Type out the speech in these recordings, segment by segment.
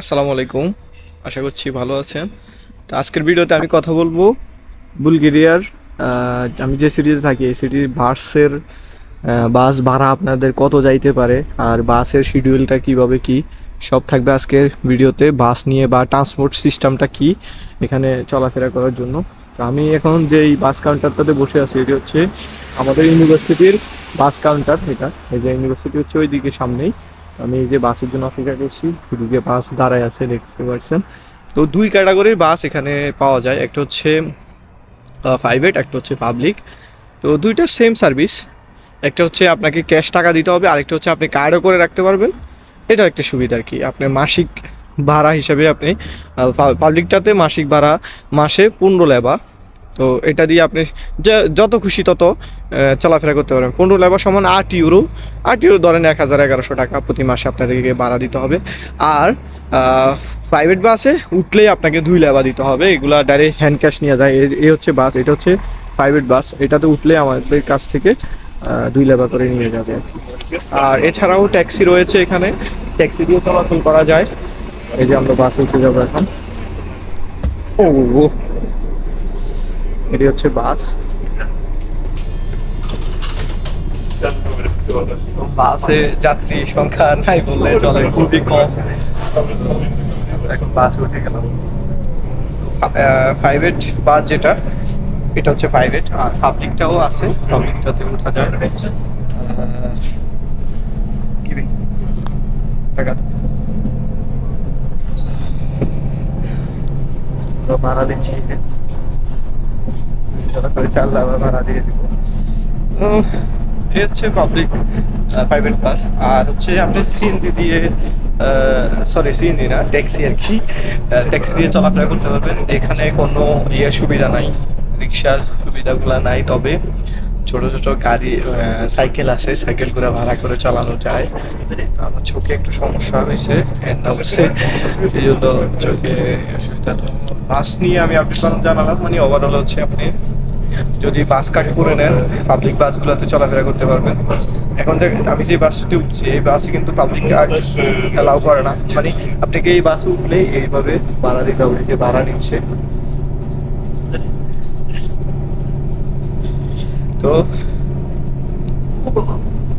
আসসালামু আলাইকুম। আশা করছি ভালো আছেন। তো আজকের ভিডিওতে আমি কথা বলব বুলগেরিয়ার আমি যে সিটিতে থাকি, এই সিটির বাসের বাস ভাড়া আপনাদের কত যাইতে পারে আর বাসের শিডিউলটা কীভাবে কি, সব থাকবে আজকের ভিডিওতে। বাস নিয়ে বা ট্রান্সপোর্ট সিস্টেমটা কি, এখানে চলাফেরা করার জন্য। তো আমি এখন যে এই বাস কাউন্টারটাতে বসে আছি, এটি হচ্ছে আমাদের ইউনিভার্সিটির বাস কাউন্টার এটা। এই যে ইউনিভার্সিটি হচ্ছে ওই দিকে সামনেই। আমি যে বাসের জন্য অপেক্ষা করছি দুদিকে বাস দাঁড়ায় আছে, দেখতে পাচ্ছেন। তো দুই ক্যাটাগরির বাস এখানে পাওয়া যায়, একটা হচ্ছে প্রাইভেট একটা হচ্ছে পাবলিক তো দুইটা সেম সার্ভিস একটা হচ্ছে আপনাকে ক্যাশ টাকা দিতে হবে, আরেকটা হচ্ছে আপনি কার্ডও করে রাখতে পারবেন। এটা একটা সুবিধা আর কি আপনার মাসিক ভাড়া হিসাবে আপনি পাবলিকটাতে মাসিক ভাড়া মাসে পনেরো লেবা। তো এটা দিয়ে আপনি যত খুশি তত চলাফেরা করতে পারবেন। পনেরো লেবার সমান আট ইউরো আট ইউরো ধরেন এক হাজার এগারোশো টাকা প্রতি মাসে আপনাদেরকে ভাড়া দিতে হবে। আর প্রাইভেট বাসে উঠলেই আপনাকে দুই লেবা দিতে হবে। এগুলা ডাইরেক্ট হ্যান্ড ক্যাশ নিয়ে যায়। এই- হচ্ছে বাস এটা হচ্ছে প্রাইভেট বাস এটাতে উঠলে আমাদের কাছ থেকে দুই লেবা করে নিয়ে যাবে আর এছাড়াও ট্যাক্সি রয়েছে এখানে। ট্যাক্সি দিয়ে চলাচল করা যায়। এই যে আমরা বাসে উঠে যাব এখন। ও। এটি হচ্ছে বাস। বাসে যাত্রী সংখ্যা নাই বললে চলে, খুবই কম। এখন বাস উঠে গেলাম প্রাইভেট বাস যেটা, এটা হচ্ছে প্রাইভেট আর পাবলিকটাও আছে পাবলিকটাতে ওঠা যায়। ভাড়া দিচ্ছি। চার ভাড়া দিয়ে দিব তো এই হচ্ছে পাবলিক প্রাইভেট বাস আর হচ্ছে আপনি সিএনজি দিয়ে সরি সিএনজি না ট্যাক্সি আর কি ট্যাক্সি দিয়ে চলাফেরা করতে পারবেন। এখানে কোনো ইয়ে সুবিধা নাই, রিক্সার সুবিধাগুলো নাই, তবে ছোট ছোট গাড়ি সাইকেল আছে সাইকেল করে ভাড়া করে চালানো যায়। আমার চোখে একটু সমস্যা হয়েছে হচ্ছে সেই জন্য চোখে বাস নিয়ে আমি আপনি জানালাম মানে ওভারঅল হচ্ছে আপনি যদি বাস কাট করে নেন পাবলিক বাসগুলোতে চলাফেরা করতে পারবেন। এখন যে আমি যে বাসটাতে উঠছি এই বাসে কিন্তু পাবলিক কার্ড অ্যালাউ করে না। মানে আপনাকে এই বাসে উঠলেই এইভাবে ভাড়া দিতে হবে যে ভাড়া নিচ্ছে। তো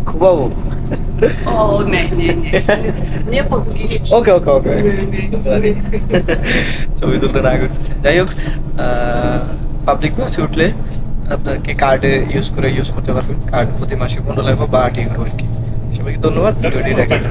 খুবাবো Oh, nee, nee, nee. Nee, Portugiesisch. ওকে ওকে ওকে। ছবি তুলতে না করতেছে যাই হোক পাবলিক বাসে উঠলে আপনাকে কার্ডে ইউজ করে ইউজ করতে পারবেন। কার্ড প্রতি মাসে পনেরো লাগবে বা আট ইউরো আর কি। সবাইকে ধন্যবাদ। ভিডিওটি দেখার